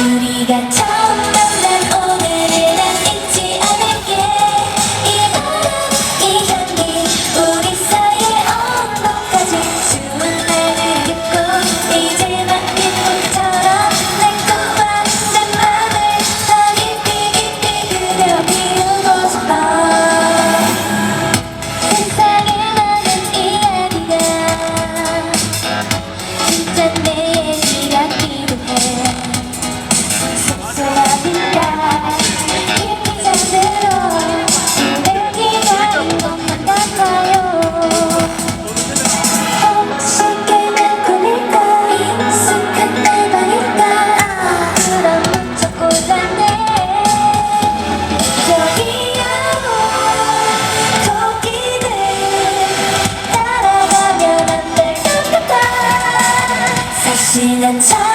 우리 같이 지난 참